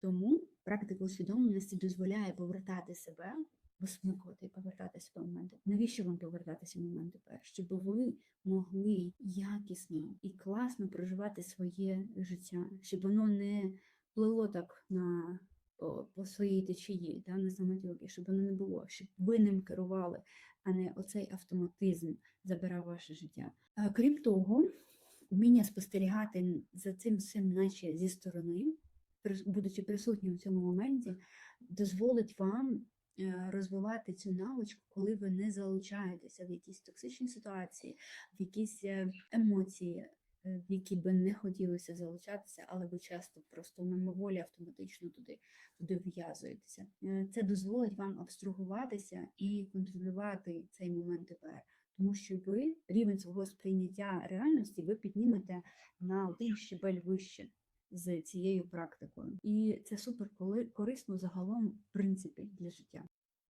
Тому практика усвідомленості дозволяє повертати себе, висмикувати і повертатися до моменту. Навіщо вам повертатися в момент тепер? Щоб ви могли якісно і класно проживати своє життя, щоб воно не плило так на по, по своїй течії, да, на самотюки, щоб воно не було, щоб ви ним керували, а не оцей автоматизм забирав ваше життя. А, крім того, вміння спостерігати за цим всім, наче зі сторони, будучи присутнім в цьому моменті, дозволить вам е, розвивати цю навичку, коли ви не залучаєтеся в якісь токсичні ситуації, в якісь е, емоції, е, в які би не хотілося залучатися, але ви часто просто мимоволі автоматично туди, туди вв'язуєтеся. Е, Це дозволить вам абстрагуватися і контролювати цей момент тепер. Тому що ви рівень свого сприйняття реальності ви піднімете на один щебель вище з цією практикою. І це супер корисно загалом, в принципі, для життя.